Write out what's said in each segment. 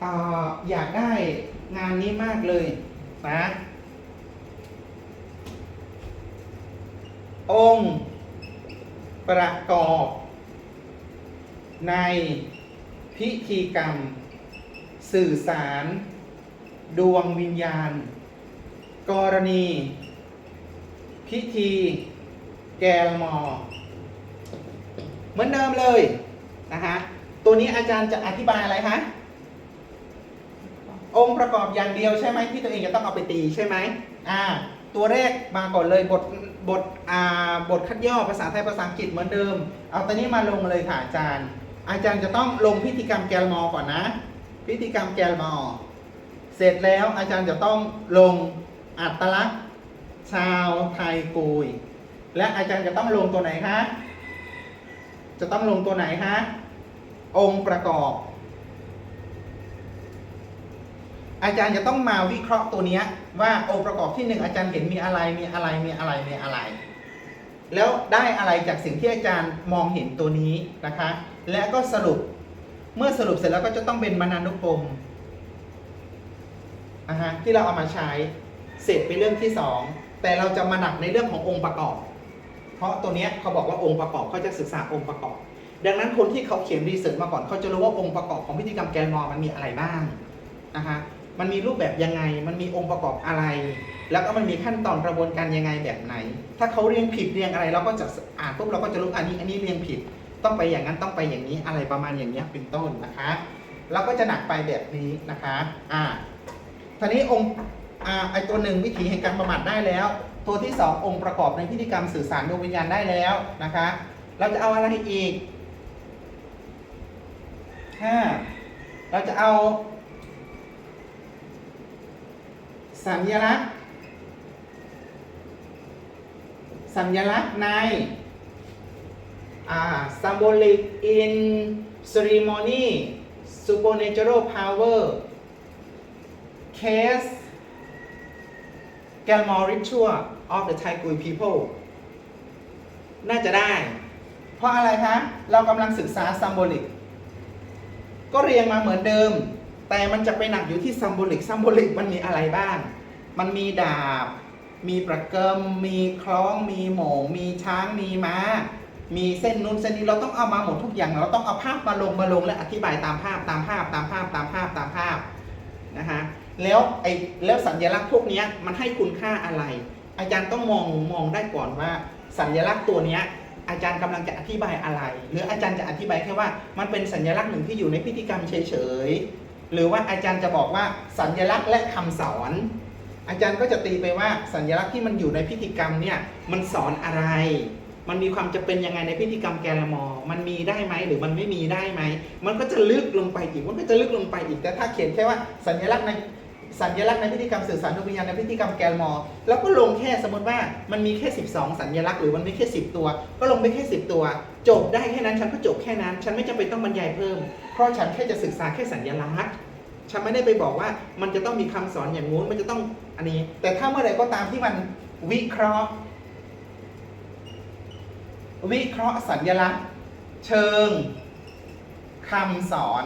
เอ่ออยากได้งานนี้มากเลยนะ องค์ประกอบในพิธีกรรม สื่อสาร ดวงวิญญาณ กรณี พิธี แกลมอ เหมือนเดิมเลย นะฮะ ตัวนี้อาจารย์จะอธิบายอะไรคะ องค์ประกอบอย่างเดียวใช่ไหมที่ตัวเองจะต้องเอาไปตีใช่ไหมอ่าตัวแรกมาก่อนเลยบทบทอ่าบทคัดย่อภาษาไทยภาษาอังกฤษเหมือนเดิม เอาตัวนี้มาลงเลยค่ะอาจารย์ อาจารย์จะต้องลงพิธีกรรมแกลมอก่อนนะ พิธีกรรมแกลมอ เสร็จแล้วอาจารย์จะต้องลงอัตลักษณ์ชาวไทยกุย และอาจารย์จะต้องลงตัวไหนคะจะต้องลงตัวไหนฮะองค์ประกอบ อาจารย์จะต้องมาวิเคราะห์ตัวเนี้ยว่าองค์ประกอบที่หนึ่งอาจารย์เห็นมีอะไรมีอะไรมีอะไรมีอะไร แล้วได้อะไรจากสิ่งที่อาจารย์มองเห็นตัวนี้นะคะ และก็สรุปเมื่อสรุปเสร็จแล้วก็จะต้องเป็นมานานุกรมอ่าฮะที่เราเอามาใช้เสร็จเป็นเรื่องที่สองแต่เราจะมาหนักในเรื่องขององค์ประกอบ เพราะตัวเนี้ยเขาบอกว่าองค์ประกอบเขาจะศึกษาองค์ประกอบ ดังนั้นคนที่เขาเขียนรีเสิร์ชมาก่อนเขาจะรู้ว่าองค์ประกอบของพิธีกรรมแกนมอมันมีอะไรบ้างนะคะ มันมีรูปแบบยังไง มันมีองค์ประกอบอะไร แล้วก็มันมีขั้นตอนกระบวนการยังไงแบบไหน ถ้าเขาเรียงผิดเรียงอะไร เราก็จะอ่านปุ๊บเราก็จะรู้อันนี้อันนี้เรียงผิด ต้องไปอย่างนั้นต้องไปอย่างนี้อะไรประมาณอย่างนี้เป็นต้นนะคะเราก็จะหนักไปแบบนี้นะคะอ่าทีนี้องค์อ่าไอตัวหนึ่งวิถีแห่งการประมาทได้แล้ว ตัวที่สององค์ประกอบในพิธีกรรมสื่อสารดวงวิญญาณได้แล้วนะคะ เราจะเอาอะไรอีกห้าเราจะเอา สัญลักษณ์ สัญลักษณ์ใน อ่า symbolic in ceremony supernatural power case Galmore ritual of the Thai Gui people น่าจะได้ เพราะอะไรคะ เรากำลังศึกษา symbolic ก็เรียงมาเหมือนเดิม แต่มันจะไปหนักอยู่ที่ symbolic symbolic มันมีอะไรบ้าง มันมีดาบ มีประเกิมมีคล้อง มีหมงมีช้าง มีม้า มีเส้นนู้นเส้นนี้เราต้องเอามาหมดทุกอย่าง เราต้องเอาภาพมาลงมาลงและอธิบายตามภาพตามภาพตามภาพตามภาพตามภาพนะฮะ แล้วไอ้แล้วสัญลักษณ์พวกนี้มันให้คุณค่าอะไร อาจารย์ต้องมองมองได้ก่อนว่า สัญลักษณ์ตัวเนี้ยอาจารย์กำลังจะอธิบายอะไร หรืออาจารย์จะอธิบายแค่ว่ามันเป็นสัญลักษณ์หนึ่งที่อยู่ในพิธีกรรมเฉยๆหรือว่าอาจารย์จะบอกว่าสัญลักษณ์และคำสอน อาจารย์ก็จะตีไปว่าสัญลักษณ์ที่มันอยู่ในพิธีกรรมเนี่ยมันสอนอะไร มันมีความจะเป็นยังไงในพิธีกรรมแกลมอ มันมีได้ไหมหรือมันไม่มีได้ไหม มันก็จะลึกลงไปอีก มันก็จะลึกลงไปอีก แต่ถ้าเขียนแค่ว่าสัญลักษณ์ในสัญลักษณ์ในพิธีกรรมสื่อสารดวงวิญญาณในพิธีกรรมแกลมอ แล้วก็ลงแค่สมมติว่ามันมีแค่ 12 สัญลักษณ์หรือมันมีแค่ 10 ตัว ก็ลงไปแค่ 10 ตัว จบได้แค่นั้นฉันก็จบแค่นั้น ฉันไม่จำเป็นต้องบรรยายเพิ่ม เพราะฉันแค่จะศึกษาแค่สัญลักษณ์ ฉันไม่ได้ไปบอกว่ามันจะต้องมีคำสอนอย่างงู้นมันจะต้องอันนี้ แต่ถ้าเมื่อไหร่ก็ตามที่มันวิเคราะห์ วิเคราะห์สัญลักษณ์ เชิงคำสอน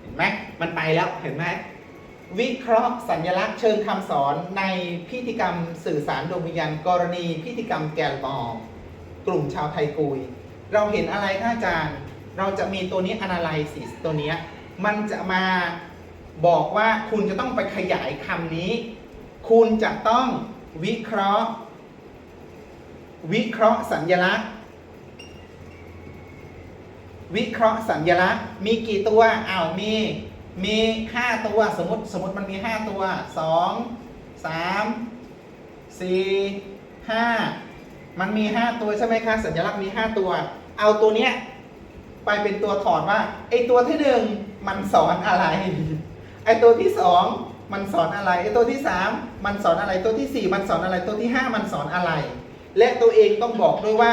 เห็นไหมมันไปแล้วเห็นไหมวิเคราะห์สัญลักษณ์เชิงคำสอนในพิธีกรรมสื่อสารดวงวิญญาณกรณีพิธีกรรมแกลมอร์กลุ่มชาวไทยกุย เราเห็นอะไรท่านอาจารย์ เราจะมีตัวนี้ analysis ตัวเนี้ยมันจะมา บอกว่าคุณจะต้องไปขยายคำนี้ คุณจะต้องวิเคราะห์ วิเคราะห์สัญลักษณ์ วิเคราะห์สัญลักษณ์ มีกี่ตัวอ้าวมีมีห้าตัวสมมติสมมติมันมีห้าตัวสองสามสี่ห้ามันมีห้าตัวใช่ไหมคะสัญลักษณ์มีห้าตัว เอาตัวเนี้ยไปเป็นตัวถอดว่าไอตัวที่หนึ่งมันสอนอะไร ไอตัวที่สองมันสอนอะไรไอตัวที่สามมันสอนอะไรตัวที่สี่มันสอนอะไรตัวที่ห้ามันสอนอะไร และตัวเองต้องบอกด้วยว่า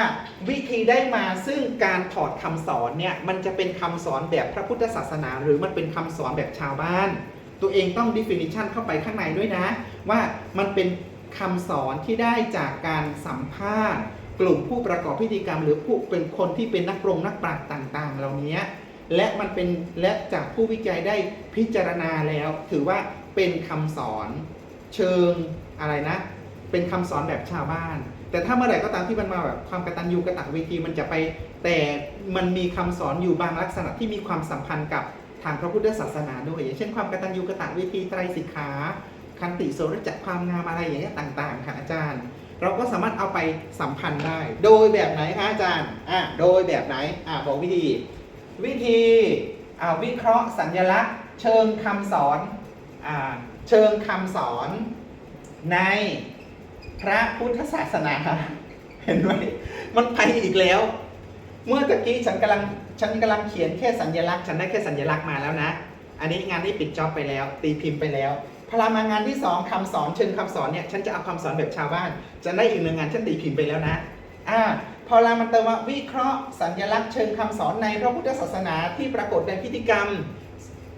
วิธีได้มาซึ่งการถอดคำสอนเนี่ยมันจะเป็นคำสอนแบบพระพุทธศาสนา หรือมันเป็นคำสอนแบบชาวบ้าน ตัวเองต้อง definition เข้าไปข้างในด้วยนะ ว่ามันเป็นคำสอนที่ได้จากการสัมภาษณ์ กลุ่มผู้ประกอบพิธีกรรม หรือผู้เป็นคนที่เป็นนักปรงนักปราชญ์ต่าง ๆ เหล่านี้ และมันเป็นและจากผู้วิจัยได้พิจารณาแล้ว ถือว่าเป็นคำสอนเชิงอะไรนะ เป็นคำสอนแบบชาวบ้าน แต่ถ้าเมื่อไหร่ก็ตามที่มันมาแบบความกตัญญูกระตเวทีมันจะไป แต่มันมีคำสอนอยู่บางลักษณะที่มีความสัมพันธ์กับทางพระพุทธศาสนาด้วยอย่างเช่นความกตัญญูกตเวทีไตรสิกขาคันติโสรจักความงามอะไรอย่างเงี้ยต่างๆค่ะอาจารย์ เราก็สามารถเอาไปสัมพันธ์ได้ โดยแบบไหนคะอาจารย์อะโดยแบบไหนอะบอกวิธี วิธีอ่าวิเคราะห์สัญลักษณ์ เชิงคำสอนอเชิงคำสอนในพระพุทธศาสนาเห็นไหมมันไปอีกแล้ว เมื่อตะกี้ฉันกำลังฉันกำลังเขียนแค่สัญลักษณ์ ฉันได้แค่สัญลักษณ์มาแล้วนะ อันนี้งานที่ปิดจ็อบไปแล้ว ตีพิมพ์ไปแล้วพลามางานที่สองคำสอนเชิงคำสอนเนี่ยฉันจะเอาคำสอนแบบชาวบ้าน จะได้อีกหนึ่งงานฉันตีพิมพ์ไปแล้วนะ อ่าพอเรามันเติมว่าวิเคราะห์สัญลักษณ์เชิงคำสอนในพระพุทธศาสนาที่ปรากฏในพิธีกรรม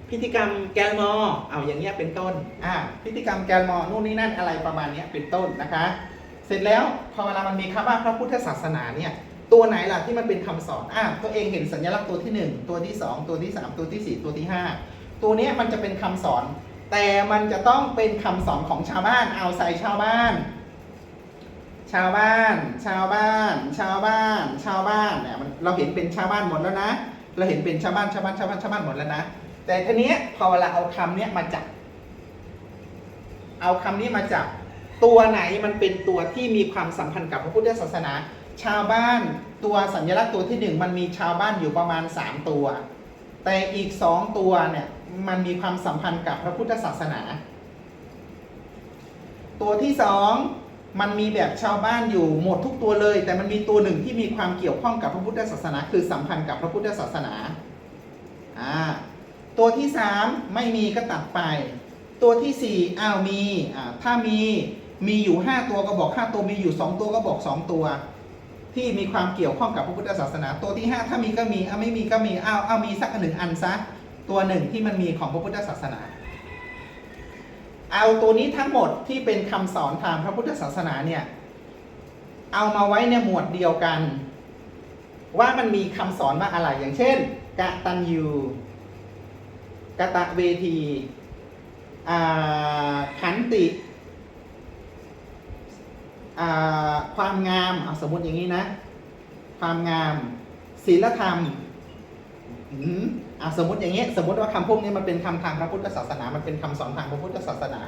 พิธีกรรมแกลมอเอาอย่างเงี้ยเป็นต้นอ่าพิธีกรรมแกลมอนู่นนี่นั่นอะไรประมาณเนี้ยเป็นต้นนะคะ เสร็จแล้วพอเวลามันมีคำว่าพระพุทธศาสนาเนี่ยตัวไหนล่ะที่มันเป็นคำสอนอะตัวเองเห็นสัญลักษณ์ตัวที่หนึ่งตัวที่สองตัวที่สามตัวที่สี่ตัวที่ห้าตัวเนี้ยมันจะเป็นคำสอน แต่มันจะต้องเป็นคำสอนของชาวบ้านเอาใส่ชาวบ้าน ชาวบ้าน ชาวบ้าน ชาวบ้าน ชาวบ้านเนี่ยมันเราเห็นเป็นชาวบ้านหมดแล้วนะ เราเห็นเป็นชาวบ้านชาวบ้านชาวบ้านชาวบ้านหมดแล้วนะ แต่ทีเนี้ยพอเวลาเอาคำเนี้ยมาจับ เอาคำนี้มาจับ ตัวไหนมันเป็นตัวที่มีความสัมพันธ์กับพระพุทธศาสนา ชาวบ้านตัวสัญลักษณ์ตัวที่หนึ่งมันมีชาวบ้านอยู่ประมาณ3ตัว แต่อีก2ตัวเนี่ยมันมีความสัมพันธ์กับพระพุทธศาสนา ตัวที่สอง มันมีแบบชาวบ้านอยู่หมดทุกตัวเลย แต่มันมีตัวหนึ่งที่มีความเกี่ยวข้องกับพระพุทธศาสนา คือสัมพันธ์กับพระพุทธศาสนาอ่าตัวที่สามไม่มีก็ตัดไป ตัวที่สี่อ้าวมีอ่าถ้ามีมีอยู่ห้าตัวก็บอกห้าตัวมีอยู่สองตัวก็บอกสองตัว ที่มีความเกี่ยวข้องกับพระพุทธศาสนา ตัวที่ห้าถ้ามีก็มีอ้าวไม่มีก็มีอ้าวอ้าวมีสักหนึ่งอันซะตัวหนึ่งที่มันมีของพระพุทธศาสนา เอาตัวนี้ทั้งหมดที่เป็นคำสอนทางพระพุทธศาสนาเนี่ยเอามาไว้ในหมวดเดียวกัน ว่ามันมีคำสอนว่าอะไรอย่างเช่นกะตัญญูกะตะเวทีอ่าขันติอ่าความงามเอาสมมติอย่างนี้นะ ความงามศีลธรรม อะสมมติอย่างเงี้ยสมมติว่าคำพวกนี้มันเป็นคำทางพระพุทธศาสนา มันเป็นคำสอนทางพระพุทธศาสนา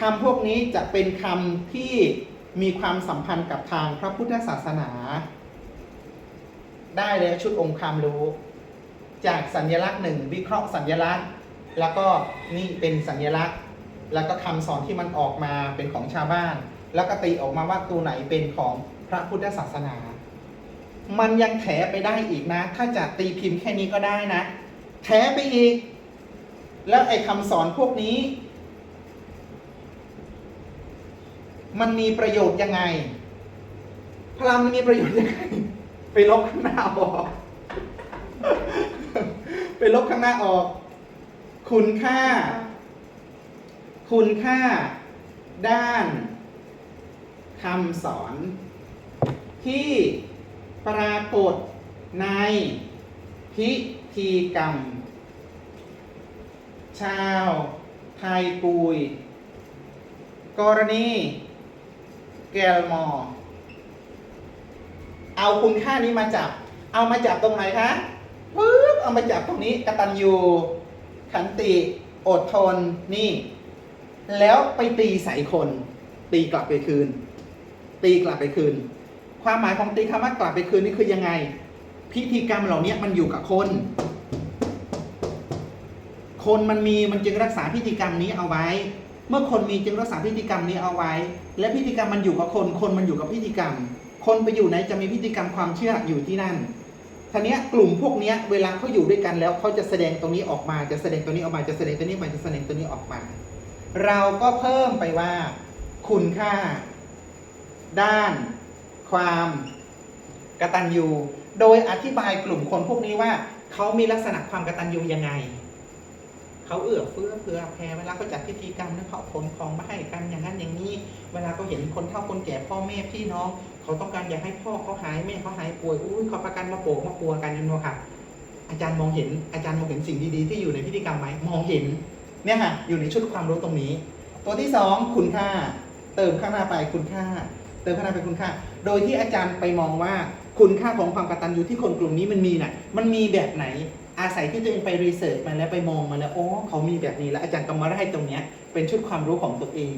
คำพวกนี้จะเป็นคำที่มีความสัมพันธ์กับทางพระพุทธศาสนา ได้เลยชุดองค์ความรู้ จากสัญลักษณ์หนึ่งวิเคราะห์สัญลักษณ์ แล้วก็นี่เป็นสัญลักษณ์ แล้วก็คำสอนที่มันออกมาเป็นของชาวบ้าน แล้วก็ตีออกมาว่าตัวไหนเป็นของพระพุทธศาสนา มันยังแถไปได้อีกนะ ถ้าจะตีพิมพ์แค่นี้ก็ได้นะ แถไปอีก แล้วไอ้คำสอนพวกนี้ มันมีประโยชน์ยังไง พลังมันมีประโยชน์ยังไง ไปลบข้างหน้าออก ไปลบข้างหน้าออก คุณค่า คุณค่า ด้านคำสอนที่ ปรากฏในพิธีกรรม ชาวไทยปุย กรณี แกลมอ เอาคุณค่านี้มาจับ เอามาจับตรงไหนคะปึ๊บเอามาจับตรงนี้กตัญญูขันติอดทนนี่ แล้วไปตีใส่คน ตีกลับไปคืน ตีกลับไปคืน ความหมายของตีคำว่ากลับไปคืนนี่คือยังไง พิธีกรรมเหล่านี้มันอยู่กับคน คนมันมีมันจึงรักษาพิธีกรรมนี้เอาไว้ เมื่อคนมีจึงรักษาพิธีกรรมนี้เอาไว้ และพิธีกรรมมันอยู่กับคน คนมันอยู่กับพิธีกรรม คนไปอยู่ไหนจะมีพิธีกรรมความเชื่ออยู่ที่นั่นทีนี้กลุ่มพวกนี้เวลาเขาอยู่ด้วยกันแล้วเขาจะแสดงตรงนี้ออกมาจะแสดงตัวนี้ออกมาจะแสดงตัวนี้ออกมาจะแสดงตัวนี้ออกมา เราก็เพิ่มไปว่า คุณค่า ด้าน ความกตัญญูโดยอธิบายกลุ่มคนพวกนี้ว่าเขามีลักษณะความกตัญญูยังไงเขาเอื้อเฟื้อเผื่อแผ่เวลาเขาจัดพิธีกรรมนั้นเขาขนของมาให้กันอย่างนั้นอย่างนี้ เวลาเขาเห็นคนเฒ่าคนแก่พ่อแม่พี่น้อง เขาต้องการอยากให้พ่อเขาหายแม่เขาหายป่วยอุ้ยเขาประกันมาโปกมาปัวกันอยันโนค่ะ อาจารย์มองเห็นอาจารย์มองเห็นสิ่งดีๆ ที่อยู่ในพิธีกรรมไหมมองเห็นเนี่ยค่ะอยู่ในชุดความรู้ตรงนี้ ตัวที่สองคุณค่า เติมข้างหน้าไปคุณค่า เติมข้างหน้าไปคุณค่า โดยที่อาจารย์ไปมองว่าคุณค่าของความกตัญญูที่คนกลุ่มนี้มันมีน่ะ มันมีแบบไหน อาศัยที่ตัวเองไปรีเสิร์ชมาแล้วไปมองมาแล้ว อ๋อ เขามีแบบนี้แล้ว อาจารย์ก็มาได้ตรงเนี้ยเป็นชุดความรู้ของตัวเอง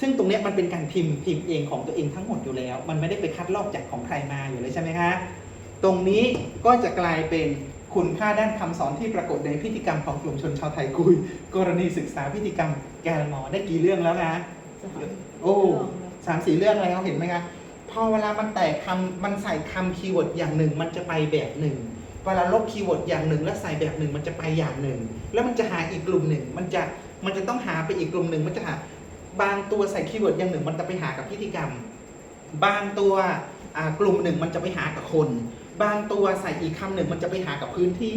ซึ่งตรงเนี้ยมันเป็นการพิมพ์พิมพ์เองของตัวเองทั้งหมดอยู่แล้ว มันไม่ได้ไปคัดลอกจากของใครมาอยู่เลยใช่ไหมคะ ตรงนี้ก็จะกลายเป็นคุณค่าด้านคำสอนที่ปรากฏในพิธีกรรมของกลุ่มชนชาวไทยกุย กรณีศึกษาพิธีกรรมแกลมอได้กี่เรื่องแล้วนะ โอ้สามสี่เรื่องแล้วเห็นไหมคะ พอเวลามันแตกคำมันใส่คำคีย์เวิร์ดอย่างหนึ่ง มันจะไปแบบหนึ่งเวลาลบคีย์เวิร์ดอย่างหนึ่ง แล้วใส่แบบหนึ่งมันจะไปอย่างหนึ่ง แล้วมันจะหาอีกกลุ่มหนึ่ง มันจะมันจะต้องหาไปอีกกลุ่มหนึ่งมันจะหาบางตัวใส่คีย์เวิร์ดอย่างหนึ่ง มันจะไปหากับพิธีกรรม บางตัวกลุ่มหนึ่งมันจะไปหากับคน บางตัวใส่อีกคำหนึ่งมันจะไปหากับพื้นที่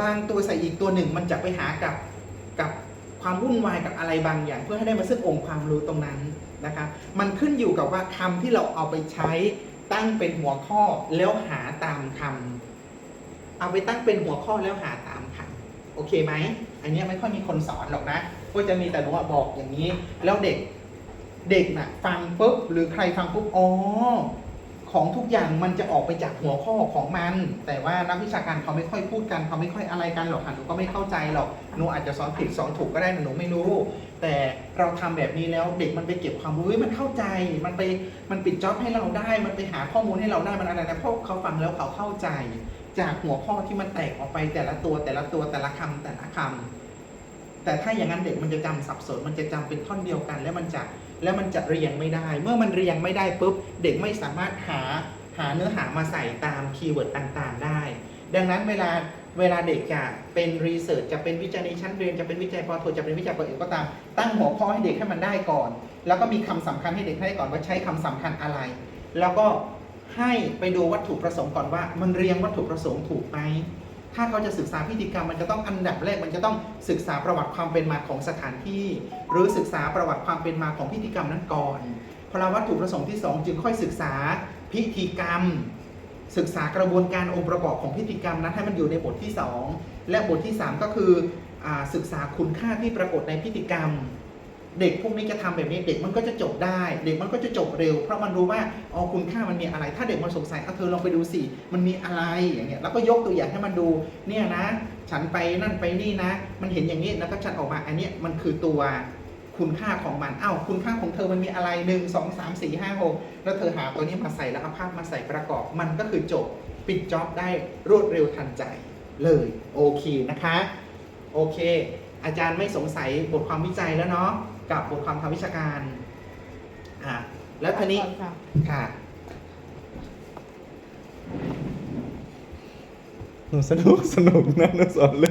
บางตัวใส่อีกตัวหนึ่ง มันจะไปหากับกับความวุ่นวายกับอะไรบางอย่าง เพื่อให้ได้มาซึ่งองค์ความรู้ตรงนั้น นะคะ มันขึ้นอยู่กับว่าคำที่เราเอาไปใช้ตั้งเป็นหัวข้อแล้วหาตามคำเอาไปตั้งเป็นหัวข้อแล้วหาตามคำโอเคไหมอันนี้ไม่ค่อยมีคนสอนหรอกนะก็จะมีแต่หนูบอกอย่างนี้ แล้วเด็กเด็กน่ะฟังปุ๊บหรือใครฟังปุ๊บอ๋อ ของทุกอย่างมันจะออกไปจากหัวข้อของมัน แต่ว่านักวิชาการเขาไม่ค่อยพูดกันเขาไม่ค่อยอะไรกันหรอกค่ะหนูก็ไม่เข้าใจหรอกหนูอาจจะสอนผิดสอนถูกก็ได้หนูไม่รู้ แต่เราทำแบบนี้แล้วเด็กมันไปเก็บความรู้มันเข้าใจ มันไปมันปิดจ็อบให้เราได้ มันไปหาข้อมูลให้เราได้มันอะไรนะเพราะเขาฟังแล้วเขาเข้าใจ จากหัวข้อที่มันแตกออกไปแต่ละตัวแต่ละตัวแต่ละคำแต่ละคำแต่ถ้าอย่างนั้นเด็กมันจะจำสับสนมันจะจำเป็นท่อนเดียวกัน แล้วมันจะ แล้วมันจะเรียงไม่ได้ เมื่อมันเรียงไม่ได้ปุ๊บ เด็กไม่สามารถหาหาเนื้อหามาใส่ตามคีย์เวิร์ดต่างๆ ได้ ดังนั้นเวลาเวลาเด็กจะเป็นรีเสิร์ชจะเป็นวิจัยในชั้นเรียนจะเป็นวิจัยปอโทจะเป็นวิจัยปอเอกก็ตาม ตั้งหัวข้อให้เด็กให้มันได้ก่อน แล้วก็มีคำสำคัญให้เด็กให้ก่อนว่าใช้คำสำคัญอะไร แล้วก็ให้ไปดูวัตถุประสงค์ก่อนว่า มันเรียงวัตถุประสงค์ถูกไหม ถ้าเขาจะศึกษาพิธีกรรมมันจะต้องอันดับแรกมันจะต้องศึกษาประวัติความเป็นมาของสถานที่ หรือศึกษาประวัติความเป็นมาของพิธีกรรมนั้นก่อนพอเราวัตถุประสงค์ที่สองจึงค่อยศึกษาพิธีกรรม ศึกษากระบวนการองค์ประกอบของพิธีกรรมนั้นให้มันอยู่ในบทที่ 2 และบทที่ 3 ก็คืออศึกษาคุณค่าที่ปรากฏในพิธีกรรม เด็กพวกนี้จะทำแบบนี้เด็กมันก็จะจบได้ เด็กมันก็จะจบเร็ว เพราะมันรู้ว่าอ๋อคุณค่ามันมีอะไร ถ้าเด็กมันสงสัยเอาเธอลองไปดูสิมันมีอะไรอย่างเงี้ยแล้วก็ยกตัวอย่างให้มันดูเนี่ยนะ ฉันไปนั่นไปนี่นะ มันเห็นอย่างนี้แล้วก็ฉันออกมาอันนี้มันคือตัวคุณค่าของมันอ้าวคุณค่าของเธอมันมีอะไรหนึ่งสองสามสี่ห้าหกแล้วเธอหาตัวนี้มาใส่แล้วเอาภาพมาใส่ประกอบ มันก็คือจบปิดจ็อบได้รวดเร็วทันใจเลยโอเคนะคะโอเค อาจารย์ไม่สงสัยบทความวิจัยแล้วเนาะ กับบทความทางวิชาการอะแล้วทีนี้ค่ะหนูสนุกสนุกนะหนูสอนเลย